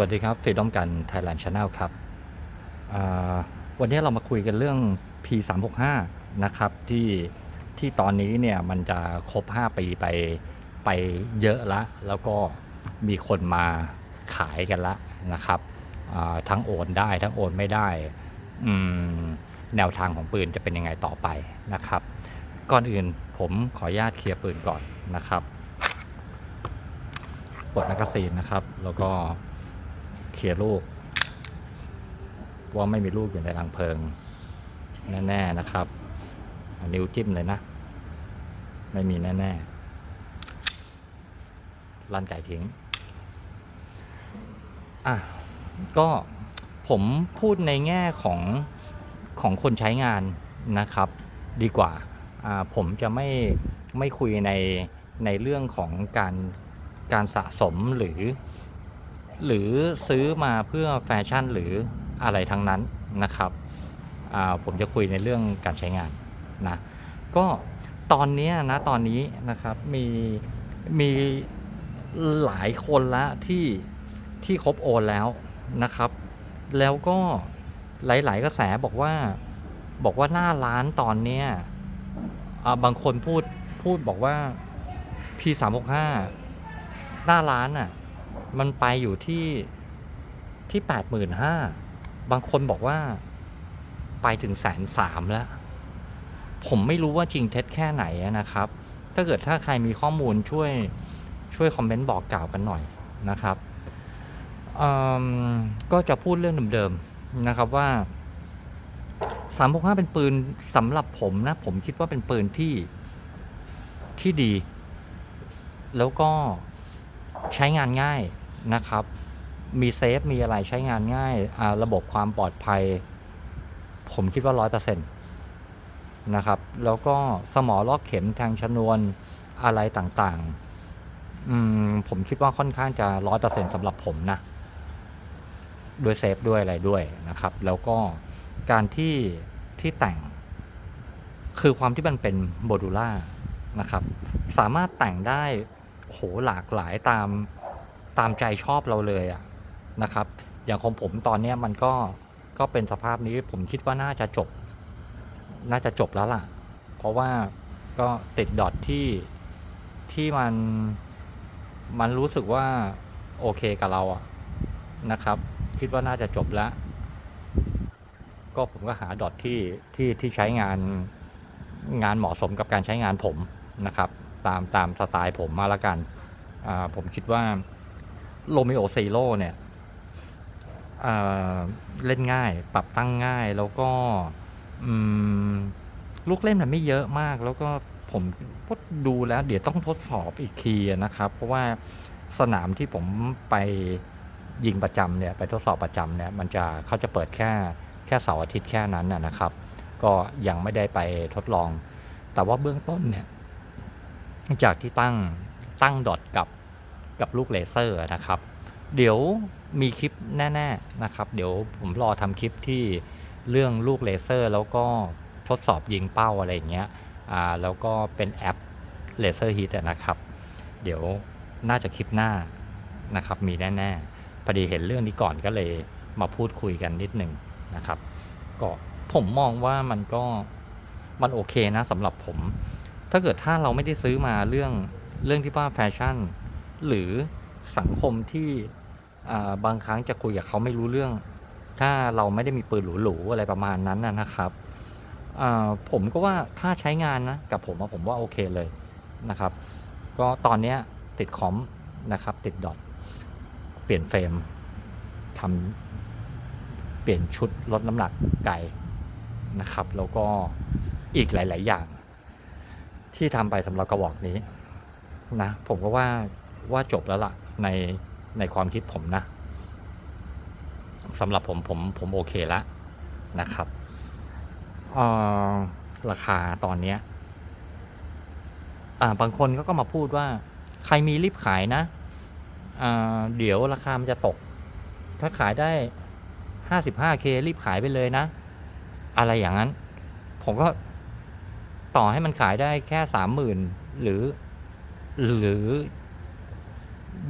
วัสดีครับฟีดอมกัน Thailand Channel ครับวันนี้เรามาคุยกันเรื่อง P365 นะครับที่ที่ตอนนี้เนี่ยมันจะครบ 5 ปีไปไปเยอะละ แล้วก็มีคนมาขายกันละนะครับทั้งโอนได้ทั้งโอนไม่ได้ แนวทางของปืนจะเป็นยังไงต่อไปนะครับ ก่อนอื่นผมขออนุญาตเคลียร์ปืนก่อนนะครับปลดแมกกาซีนนะครับ แล้วก็ เคลียร์ลูก ว่าไม่มีลูกอยู่ในรังเพลิง แน่ ๆ นะครับ นิ้วจิ้มเลยนะ ไม่มีแน่ ๆ ลั่นไก่ทิ้ง อะ ก็ผมพูดในแง่ของของคนใช้งานนะครับ ดีกว่าอ่าผมจะไม่ไม่คุยในในเรื่องของการการสะสมหรือ หรือซื้อมาเพื่อแฟชั่นหรืออะไรทั้งนั้นนะครับผมจะคุยในเรื่องการใช้งานนะก็ตอนนี้นะตอนนี้นะครับมีมีหลายคนละที่ที่ครบโอนแล้วนะครับ แล้วก็หลาย ๆ กระแสบอกว่าบอกว่าหน้าร้านตอนเนี้ยบางคนพูดพูดบอกว่า P365 หน้าร้านอะ มันไปอยู่ที่ที่แปดหมื่นห้าบางคนบอกว่าไปถึงแสนสามแล้ว ผมไม่รู้ว่าจริงเท็จแค่ไหนนะครับ ถ้าเกิดถ้าใครมีข้อมูลช่วยช่วยคอมเมนต์บอกกล่าวกันหน่อยนะครับก็จะพูดเรื่องเดิมๆนะครับว่าสามหกห้าเป็นปืนสำหรับผมนะ ผมคิดว่าเป็นปืนที่ที่ดี แล้วก็ ใช้งานง่ายนะครับ มีเซฟ มีอะไรใช้งานง่ายาระบบความปลอดภัย ผมคิดว่าร้อยเปอร์เซ็นต์นะครับ แล้วก็สมอลอกเข็มแทงชนวนอะไรต่างๆ ผมคิดว่าค่อนข้างจะร้อยเปอร์เซ็นต์สำหรับผมนะด้วยเซฟด้วยอะไรด้วยนะครับ แล้วก็การที่ที่แต่งคือความที่มันเป็นโมดูล่านะครับ สามารถแต่งได้ โหหลากหลายตามตามใจชอบเราเลยอะนะครับ อย่างของผมตอนเนี้ยมันก็ก็เป็นสภาพนี้ผมคิดว่าน่าจะจบ น่าจะจบแล้วล่ะ เพราะว่าก็ติดดอทที่ที่มันมันรู้สึกว่าโอเคกับเราอะนะครับ คิดว่าน่าจะจบแล้วก็ผมก็หาดอทที่ที่ที่ใช้งานงานเหมาะสมกับการใช้งานผมนะครับ ตามตามสไตล์ผมมาละกันผมคิดว่าโ o มิโอซีโร่เนี่ยเล่นง่าย ปรับตั้งง่ายแล้วก็ลูกเล่นมันไม่เยอะมาก แล้วก็ผมก็ดูแล้วเดี๋ยวต้องทดสอบอีกทีนะครับ เพราะว่าสนามที่ผมไปยิงประจำเนี่ยไปทดสอบประจำเนี่ยมันจะเขาจะเปิดแค่แค่เสาร์อาทิตย์แค่นั้นนะครับ ก็ยังไม่ได้ไปทดลอง แต่ว่าเบื้องต้นเนี่ย จากที่ตั้งตั้งดอทกับกับลูกเลเซอร์นะครับ เดี๋ยวมีคลิปแน่ๆนะครับ เดี๋ยวผมรอทำคลิปที่เรื่องลูกเลเซอร์ แล้วก็ทดสอบยิงเป้าอะไรอย่างเงี้ยอ่าแล้วก็เป็นแอปเลเซอร์ฮิตนะครับ เดี๋ยวน่าจะคลิปหน้านะครับ มีแน่ๆพอดีเห็นเรื่องนี้ก่อนก็เลยมาพูดคุยกันนิดหนึ่งนะครับ ก็ผมมองว่ามันก็มันโอเคนะสำหรับผม ถ้าเกิดถ้าเราไม่ได้ซื้อมาเรื่องเรื่องที่ว่าแฟชั่น หรือสังคมที่บางครั้งจะคุยกับเขาไม่รู้เรื่อง ถ้าเราไม่ได้มีปืนหรูๆอะไรประมาณนั้นนะครับผมก็ว่าถ้าใช้งานนะกับผมผมว่าโอเคเลยนะครับ ก็ตอนนี้ติดคอมนะครับ ติดดอทเปลี่ยนเฟรมทำเปลี่ยนชุดลดน้ำหนักไก่นะครับ แล้วก็อีกหลาย ๆ อย่าง ที่ทำไปสำหรับกระบอกนี้นะผมก็ว่าว่าจบแล้วล่ะในในความคิดผมนะสำหรับผมผมผมโอเคแล้วนะครับออราคาตอนเนี้ยบางคนก็ก็มาพูดว่าใครมีรีบขายนะเดี๋ยวราคามันจะตก ถ้าขายได้ห้าสิบห้าเครีบขายไปเลยนะ อะไรอย่างนั้น ผมก็ ต่อให้มันขายได้แค่สามหมื่นหรือ หรือ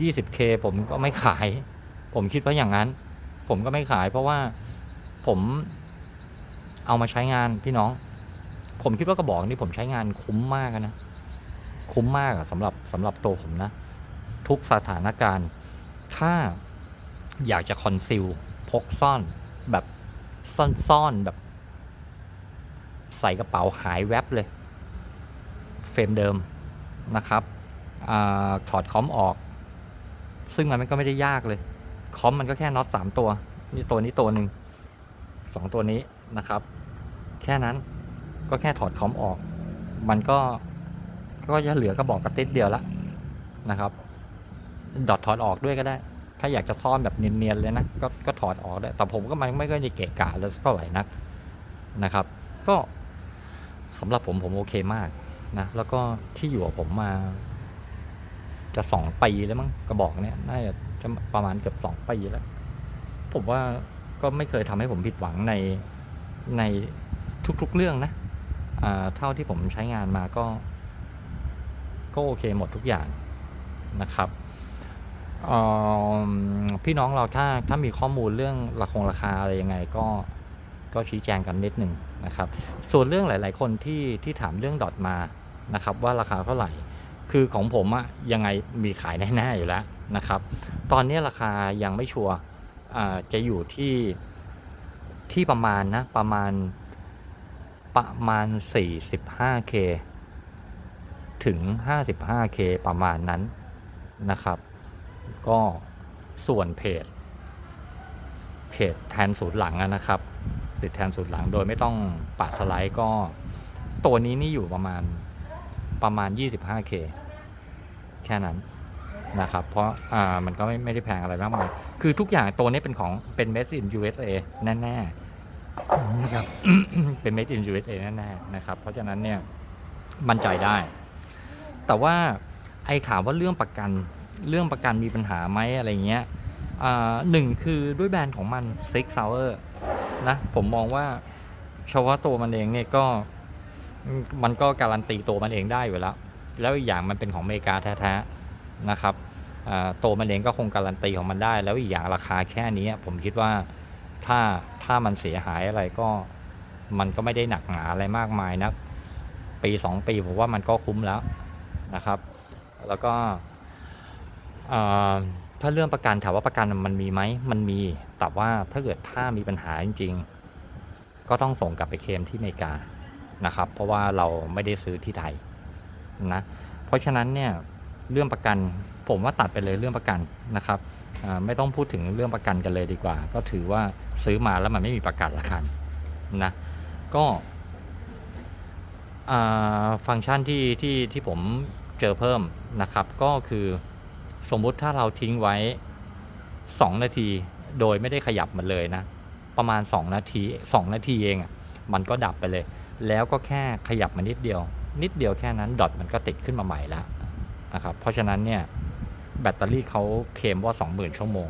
ยี่สิบเคผมก็ไม่ขาย ผมคิดว่าอย่างนั้น ผมก็ไม่ขายเพราะว่าผมเอามาใช้งานพี่น้อง ผมคิดว่ากระบอกนี้ผมใช้งานคุ้มมากนะ คุ้มมากสำหรับสำหรับตัวผมนะ ทุกสถานการณ์ ถ้าอยากจะคอนซีลพกซ่อนแบบซ่อนๆแบบ ใส่กระเป๋าหายแวบเลย เฟรมเดิมนะครับอถอดคอมออก ซึ่งมันก็ไม่ได้ยากเลย คอมมันก็แค่น็อตสามตัวนี่ตัวนี้ตัวหนึ่งสองตัวนี้นะครับ แค่นั้นก็แค่ถอดคอมออก มันก็ก็จะเหลือกระบอกกระติดเดียวละนะครับ ดอทถอดออกด้วยก็ได้ ถ้าอยากจะซ่อนแบบเนียนๆเลยนะก็ก็ถอดออกได้ แต่ผมก็ไม่ไม่ก็จะเกะกะเลยเท่าไหร่นักนะครับ ก็สำหรับผมผมโอเคมาก นะแล้วก็ที่อยู่กับผมมา จะสองปีแล้วมั้งกระบอกเนี้ยน่าจะจะประมาณเกือบสองปีแล้ว ผมว่าก็ไม่เคยทำให้ผมผิดหวังในในทุก ๆ เรื่องนะอ่าเท่าที่ผมใช้งานมาก็ ก็โอเคหมดทุกอย่างนะครับอ่อพี่น้องเราถ้าถ้ามีข้อมูลเรื่องราคงราคาอะไรยังไงก็ก็ชี้แจงกันนิดหนึ่งนะครับ ส่วนเรื่องหลาย ๆ คนที่ที่ถามเรื่องดอทมา นะครับว่าราคาเท่าไหร่ คือของผมอะยังไงมีขายแน่ๆอยู่แล้วนะครับ ตอนนี้ราคายังไม่ชัวร์จะอยู่ที่ที่ประมาณนะประมาณประมาณ 45k ถึง 55k ประมาณนั้นนะครับ ก็ส่วนเพจ เพจแทนศูนย์หลังนะครับ ติดแทนศูนย์หลังโดยไม่ต้องปะสไลด์ก็ตัวนี้นี่อยู่ประมาณ ประมาณ 25k แค่นั้นนะครับ เพราะอ่ามันก็ไม่ไม่ได้แพงอะไรมากมายคือทุกอย่างตัวนี้เป็นของเป็น made in USA แน่ๆนะครับเป็น made in USA แน่ๆนะครับ เพราะฉะนั้นเนี่ยมั่นใจได้ แต่ว่าไอ้ถามว่าเรื่องประกันเรื่องประกันมีปัญหาไหมอะไรเงี้ยอ่าหนึ่งคือด้วยแบรนด์ของมัน Six Hour นะ ผมมองว่าเฉพาะตัวมันเองเนี่ยก็ มันก็การันตีตัวมันเองได้อยู่แล้ว แล้วอีกอย่างมันเป็นของอเมริกาแท้ๆนะครับตัวมันเองก็คงการันตีของมันได้ แล้วอีกอย่างราคาแค่นี้ผมคิดว่าถ้าถ้ามันเสียหายอะไรก็มันก็ไม่ได้หนักหนาอะไรมากมายนะปีสองปีผมว่ามันก็คุ้มแล้วนะครับ แล้วก็ถ้าเรื่องประกันถามว่าประกันมันมีไหมมันมีแต่ว่าถ้าเกิดถ้ามีปัญหาจริง ๆ ก็ต้องส่งกลับไปเคลมที่อเมริกา นะครับ เพราะว่าเราไม่ได้ซื้อที่ไทยนะเพราะฉะนั้นเนี่ยเรื่องประกันผมว่าตัดไปเลยเรื่องประกันนะครับไม่ต้องพูดถึงเรื่องประกันกันเลยดีกว่า ก็ถือว่าซื้อมาแล้วมันไม่มีประกันละกันนะก็ฟังก์ชันที่ที่ที่ผมเจอเพิ่มนะครับ ก็คือสมมุติถ้าเราทิ้งไว้ 2 นาทีโดยไม่ได้ขยับมันเลยนะ ประมาณ 2 นาที 2 นาทีเองมันก็ดับไปเลย แล้วก็แค่ขยับมานิดเดียว นิดเดียวแค่นั้นดอทมันก็ติดขึ้นมาใหม่แล้วนะครับเพราะฉะนั้นเนี่ยแบตเตอรี่เขาเคลมว่า 20,000 ชั่วโมง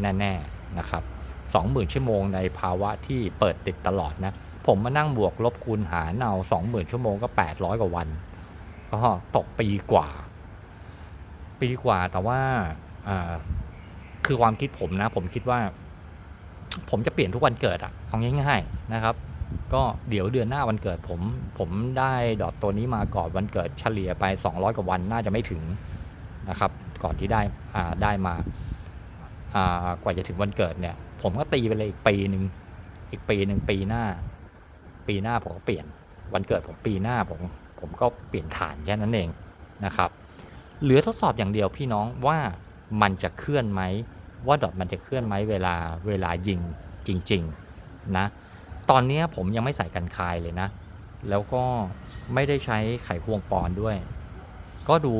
แน่ๆนะครับ 20,000 ชั่วโมงในภาวะที่เปิดติดตลอดนะ ผมมานั่งบวกลบคูณหารเอา20,000 ชั่วโมงก็ 800 กว่าวัน ก็ตกปีกว่า ปีกว่าแต่ว่าคือความคิดผมนะ ผมคิดว่า ผมจะเปลี่ยนทุกวันเกิดอะเอาง่ายๆนะครับ ก็เดี๋ยวเดือนหน้าวันเกิดผม ผมได้ดอทตัวนี้มาก่อนวันเกิดเฉลี่ยไป 200 กว่าวันน่าจะไม่ถึงนะครับ ก่อนที่ได้ได้มาอ่ากว่าจะถึงวันเกิดเนี่ย ผมก็ตีไปเลยอีกปีหนึ่งอีกปีหนึ่งปีหน้า ปีหน้าผมก็เปลี่ยนวันเกิดผมปีหน้าผมผมก็เปลี่ยนฐานแค่นั้นเองนะครับ เหลือทดสอบอย่างเดียวพี่น้องว่ามันจะเคลื่อนไหมว่าดอทมันจะเคลื่อนไหมเวลาเวลายิงจริง ๆ นะ ตอนนี้ผมยังไม่ใส่กันคายเลยนะ แล้วก็ไม่ได้ใช้ไขควงปอนด้วย ก็ดู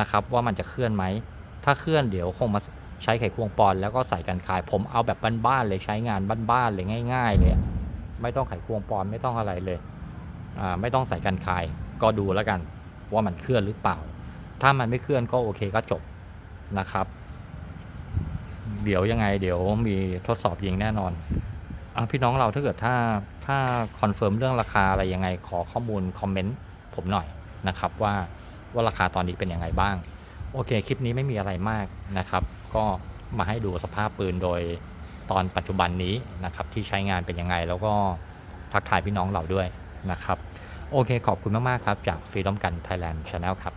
นะครับว่ามันจะเคลื่อนไหม ถ้าเคลื่อนเดี๋ยวคงมาใช้ไขควงปอน แล้วก็ใส่กันคาย ผมเอาแบบบ้านๆเลยใช้งานบ้านๆเลยง่าย ๆ เลย ไม่ต้องไขควงปอนไม่ต้องอะไรเลยอ่าไม่ต้องใส่กันคาย ก็ดูแล้วกันว่ามันเคลื่อนหรือเปล่า ถ้ามันไม่เคลื่อนก็โอเคก็จบนะครับ เดี๋ยวยังไงเดี๋ยวมีทดสอบยิงแน่นอน พี่น้องเราถ้าเกิดถ้าถ้าคอนเฟิร์มเรื่องราคาอะไรยังไงขอข้อมูลคอมเมนต์ผมหน่อยนะครับว่าว่าราคาตอนนี้เป็นยังไงบ้าง โอเคคลิปนี้ไม่มีอะไรมากนะครับ ก็มาให้ดูสภาพปืนโดยตอนปัจจุบันนี้นะครับที่ใช้งานเป็นยังไง แล้วก็ทักทายพี่น้องเราด้วยนะครับ โอเคขอบคุณมาก ๆ ครับ จาก Freedom Gun Thailand Channel ครับ